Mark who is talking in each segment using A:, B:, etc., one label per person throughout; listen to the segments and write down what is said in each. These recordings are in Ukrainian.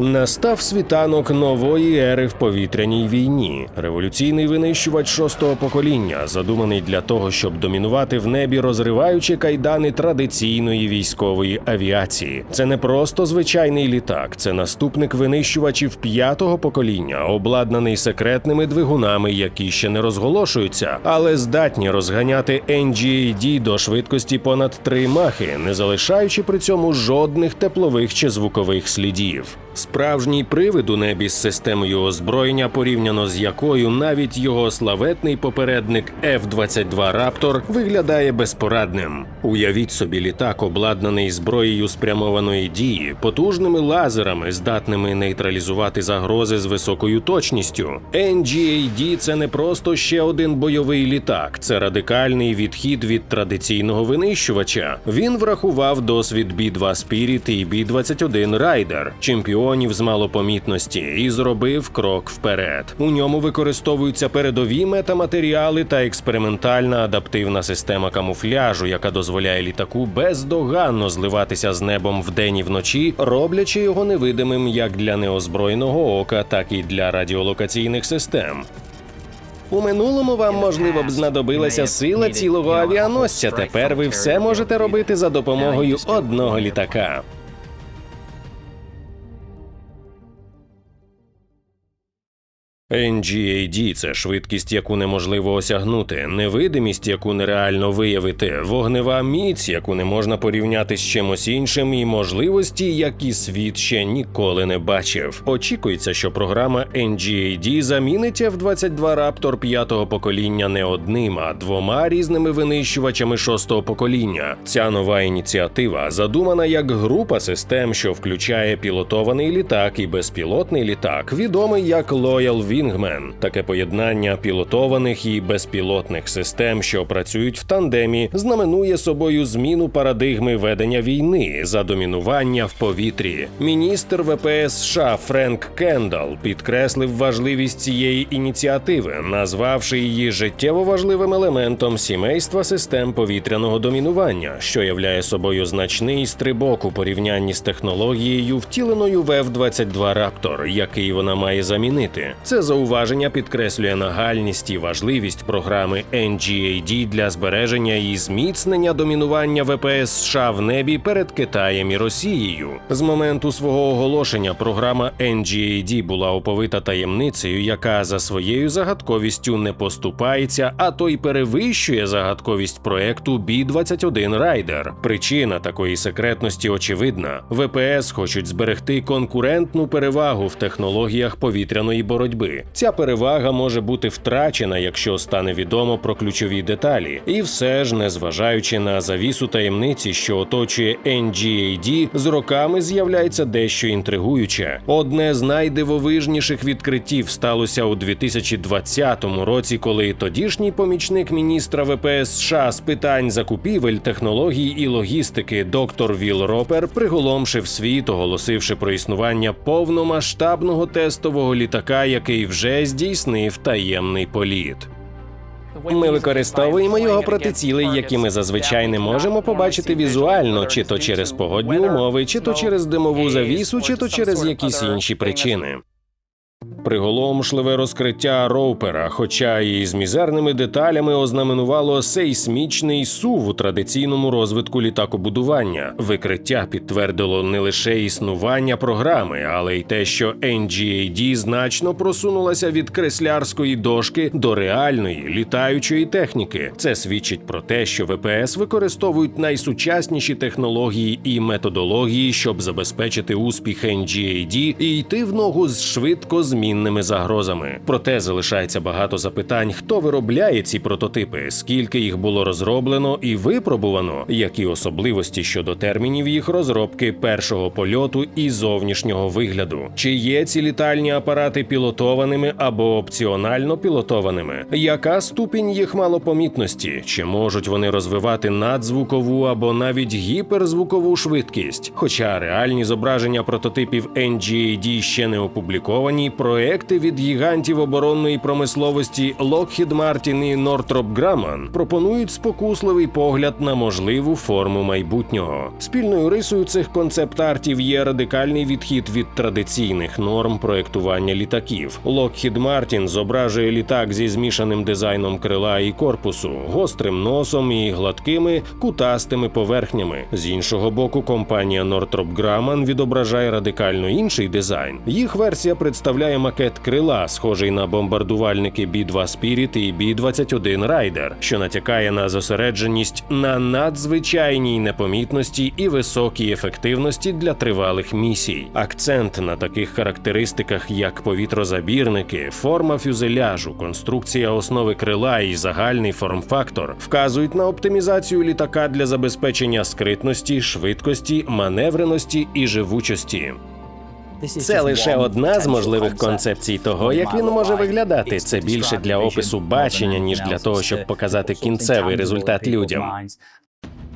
A: Настав світанок нової ери в повітряній війні. Революційний винищувач шостого покоління, задуманий для того, щоб домінувати в небі, розриваючи кайдани традиційної військової авіації. Це не просто звичайний літак, це наступник винищувачів п'ятого покоління, обладнаний секретними двигунами, які ще не розголошуються, але здатні розганяти NGAD до швидкості понад 3 махи, не залишаючи при цьому жодних теплових чи звукових слідів. Справжній привид у небі з системою озброєння, порівняно з якою навіть його славетний попередник F-22 Raptor виглядає безпорадним. Уявіть собі літак, обладнаний зброєю спрямованої дії, потужними лазерами, здатними нейтралізувати загрози з високою точністю. NGAD – це не просто ще один бойовий літак, це радикальний відхід від традиційного винищувача. Він врахував досвід B-2 Spirit і B-21 Raider, чемпіонів з малопомітності, і зробив крок вперед. У ньому використовуються передові метаматеріали та експериментальна адаптивна система камуфляжу, яка дозволяє літаку бездоганно зливатися з небом вдень і вночі, роблячи його невидимим як для неозброєного ока, так і для радіолокаційних систем. У минулому вам можливо б знадобилася сила цілого авіаносця. Тепер ви все можете робити за допомогою одного літака. NGAD – це швидкість, яку неможливо осягнути, невидимість, яку нереально виявити, вогнева міць, яку не можна порівняти з чимось іншим, і можливості, які світ ще ніколи не бачив. Очікується, що програма NGAD замінить F-22 Raptor п'ятого покоління не одним, а двома різними винищувачами шостого покоління. Ця нова ініціатива задумана як група систем, що включає пілотований літак і безпілотний літак, відомий як Loyal Wingman. Таке поєднання пілотованих і безпілотних систем, що працюють в тандемі, знаменує собою зміну парадигми ведення війни за домінування в повітрі. Міністр ВПС США Френк Кендал підкреслив важливість цієї ініціативи, назвавши її життєво важливим елементом сімейства систем повітряного домінування, що являє собою значний стрибок у порівнянні з технологією, втіленою в F-22 Raptor, який вона має замінити. Це зауваження підкреслює нагальність і важливість програми NGAD для збереження і зміцнення домінування ВПС США в небі перед Китаєм і Росією. З моменту свого оголошення програма NGAD була оповита таємницею, яка за своєю загадковістю не поступається, а то й перевищує загадковість проекту B-21 Raider. Причина такої секретності очевидна: ВПС хочуть зберегти конкурентну перевагу в технологіях повітряної боротьби. Ця перевага може бути втрачена, якщо стане відомо про ключові деталі, і все ж, незважаючи на завісу таємниці, що оточує NGAD, з роками з'являється дещо інтригуюче. Одне з найдивовижніших відкриттів сталося у 2020 році, коли тодішній помічник міністра ВПС США з питань закупівель, технологій і логістики доктор Віл Ропер приголомшив світ, оголосивши про існування повномасштабного тестового літака, який вже здійснив таємний політ. Ми використовуємо його проти цілей, які ми зазвичай не можемо побачити візуально, чи то через погодні умови, чи то через димову завісу, чи то через якісь інші причини. Приголомшливе розкриття роупера, хоча і з мізерними деталями ознаменувало сейсмічний сув у традиційному розвитку літакобудування. Викриття підтвердило не лише існування програми, але й те, що NGAD значно просунулася від креслярської дошки до реальної літаючої техніки. Це свідчить про те, що ВПС використовують найсучасніші технології і методології, щоб забезпечити успіх NGAD і йти в ногу з швидко змінними загрозами. Проте залишається багато запитань, хто виробляє ці прототипи, скільки їх було розроблено і випробувано, які особливості щодо термінів їх розробки першого польоту і зовнішнього вигляду, чи є ці літальні апарати пілотованими або опціонально пілотованими, яка ступінь їх малопомітності, чи можуть вони розвивати надзвукову або навіть гіперзвукову швидкість? Хоча реальні зображення прототипів NGAD ще не опубліковані, про проекти від гігантів оборонної промисловості Lockheed Martin і Northrop Grumman пропонують спокусливий погляд на можливу форму майбутнього. Спільною рисою цих концепт-артів є радикальний відхід від традиційних норм проектування літаків. Lockheed Martin зображує літак зі змішаним дизайном крила і корпусу, гострим носом і гладкими кутастими поверхнями. З іншого боку, компанія Northrop Grumman відображає радикально інший дизайн. Їх версія представляє макет крила, схожий на бомбардувальники B-2 Spirit і B-21 Raider, що натякає на зосередженість на надзвичайній непомітності і високій ефективності для тривалих місій. Акцент на таких характеристиках, як повітрозабірники, форма фюзеляжу, конструкція основи крила і загальний форм-фактор вказують на оптимізацію літака для забезпечення скритності, швидкості, маневреності і живучості.
B: Це лише одна з можливих концепцій того, як він може виглядати. Це більше для опису бачення, ніж для того, щоб показати кінцевий результат людям.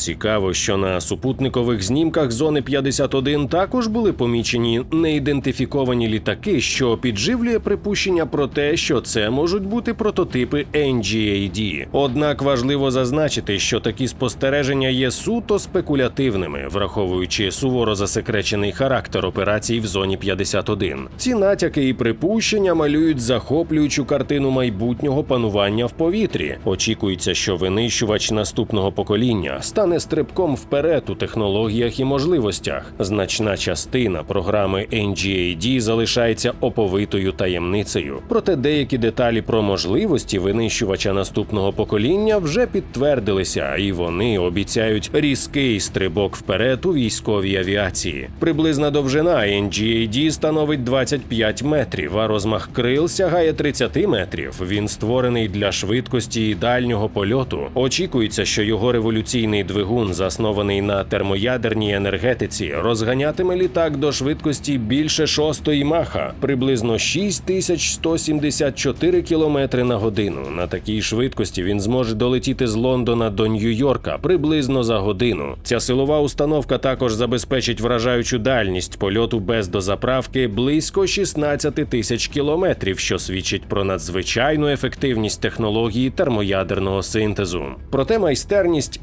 A: Цікаво, що на супутникових знімках зони 51 також були помічені неідентифіковані літаки, що підживлює припущення про те, що це можуть бути прототипи NGAD. Однак важливо зазначити, що такі спостереження є суто спекулятивними, враховуючи суворо засекречений характер операцій в зоні 51. Ці натяки і припущення малюють захоплюючу картину майбутнього панування в повітрі. Очікується, що винищувач наступного покоління стане стрибком вперед у технологіях і можливостях. Значна частина програми NGAD залишається оповитою таємницею. Проте деякі деталі про можливості винищувача наступного покоління вже підтвердилися, і вони обіцяють різкий стрибок вперед у військовій авіації. Приблизна довжина NGAD становить 25 метрів, а розмах крил сягає 30 метрів. Він створений для швидкості і дальнього польоту. Очікується, що його революційний двигун, заснований на термоядерній енергетиці, розганятиме літак до швидкості більше шостої маха, приблизно 6174 км на годину. На такій швидкості він зможе долетіти з Лондона до Нью-Йорка приблизно за годину. Ця силова установка також забезпечить вражаючу дальність польоту без дозаправки близько 16 тисяч кілометрів, що свідчить про надзвичайну ефективність технології термоядерного синтезу. Проте майстерність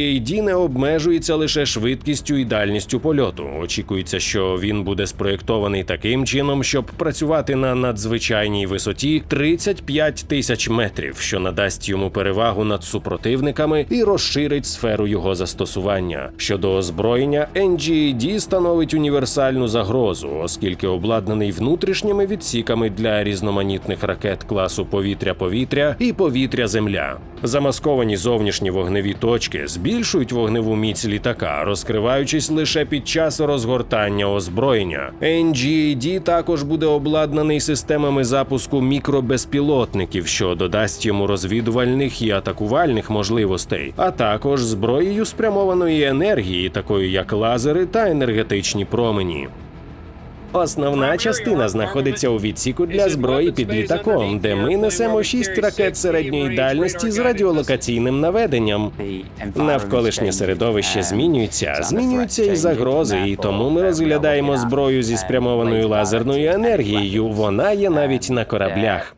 A: NGAD не обмежується лише швидкістю і дальністю польоту. Очікується, що він буде спроєктований таким чином, щоб працювати на надзвичайній висоті 35 тисяч метрів, що надасть йому перевагу над супротивниками і розширить сферу його застосування. Щодо озброєння, NGAD становить універсальну загрозу, оскільки обладнаний внутрішніми відсіками для різноманітних ракет класу повітря-повітря і повітря-земля. Замасковані зовнішні вогневі точки збільшують вогневу міць літака, розкриваючись лише під час розгортання озброєння. NGAD також буде обладнаний системами запуску мікробезпілотників, що додасть йому розвідувальних і атакувальних можливостей, а також зброєю спрямованої енергії, такою як лазери та енергетичні промені. Основна частина знаходиться у відсіку для зброї під літаком, де ми несемо шість ракет середньої дальності з радіолокаційним наведенням. Навколишнє середовище змінюється, змінюються і загрози, і тому ми розглядаємо зброю зі спрямованою лазерною енергією. Вона є навіть на кораблях.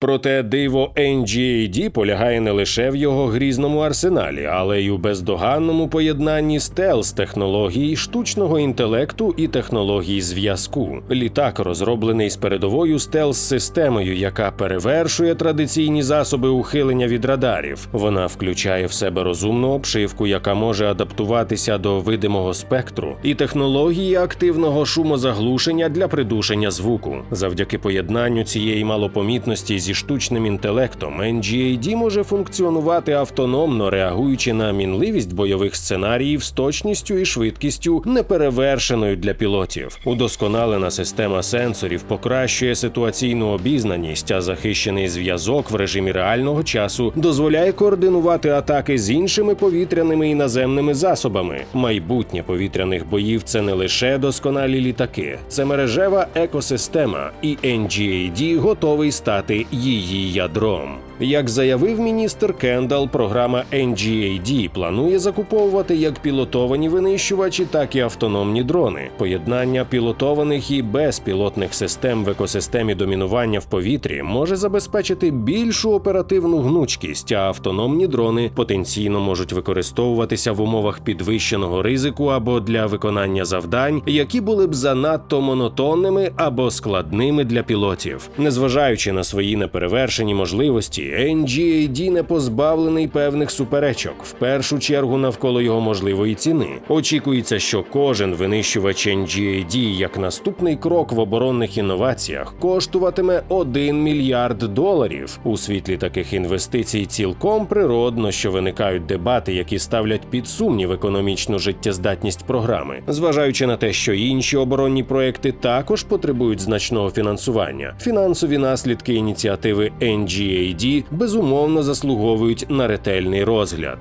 A: Проте диво NGAD полягає не лише в його грізному арсеналі, але й у бездоганному поєднанні стелс технологій, штучного інтелекту і технологій зв'язку. Літак розроблений з передовою стелс-системою, яка перевершує традиційні засоби ухилення від радарів. Вона включає в себе розумну обшивку, яка може адаптуватися до видимого спектру, і технології активного шумозаглушення для придушення звуку. Завдяки поєднанню цієї малопомітності зі штучним інтелектом NGAD може функціонувати автономно, реагуючи на мінливість бойових сценаріїв з точністю і швидкістю, неперевершеною для пілотів. Удосконалена система сенсорів покращує ситуаційну обізнаність, а захищений зв'язок в режимі реального часу дозволяє координувати атаки з іншими повітряними і наземними засобами. Майбутнє повітряних боїв це не лише досконалі літаки, це мережева екосистема, і NGAD готовий стати її ядром. Як заявив міністр Кендал, програма NGAD планує закуповувати як пілотовані винищувачі, так і автономні дрони. Поєднання пілотованих і безпілотних систем в екосистемі домінування в повітрі може забезпечити більшу оперативну гнучкість, а автономні дрони потенційно можуть використовуватися в умовах підвищеного ризику або для виконання завдань, які були б занадто монотонними або складними для пілотів. Незважаючи на свої неперевершені можливості, NGAD не позбавлений певних суперечок, в першу чергу навколо його можливої ціни. Очікується, що кожен винищувач NGAD як наступний крок в оборонних інноваціях коштуватиме 1 мільярд доларів. У світлі таких інвестицій цілком природно, що виникають дебати, які ставлять під сумнів економічну життєздатність програми, зважаючи на те, що інші оборонні проекти також потребують значного фінансування. Фінансові наслідки ініціативи NGAD безумовно заслуговують на ретельний розгляд.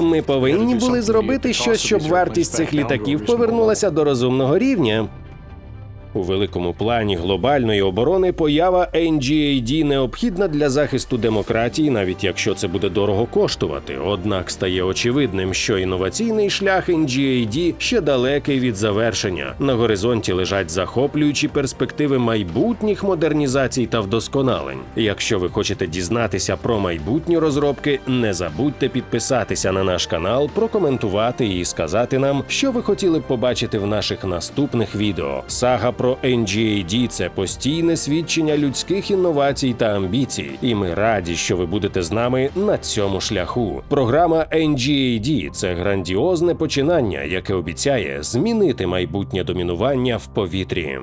A: Ми повинні були зробити щось, щоб вартість цих літаків повернулася до розумного рівня. У великому плані глобальної оборони поява NGAD необхідна для захисту демократії, навіть якщо це буде дорого коштувати. Однак стає очевидним, що інноваційний шлях NGAD ще далекий від завершення. На горизонті лежать захоплюючі перспективи майбутніх модернізацій та вдосконалень. Якщо ви хочете дізнатися про майбутні розробки, не забудьте підписатися на наш канал, прокоментувати і сказати нам, що ви хотіли б побачити в наших наступних відео. Сага про NGAD – це постійне свідчення людських інновацій та амбіцій, і ми раді, що ви будете з нами на цьому шляху. Програма NGAD – це грандіозне починання, яке обіцяє змінити майбутнє домінування в повітрі.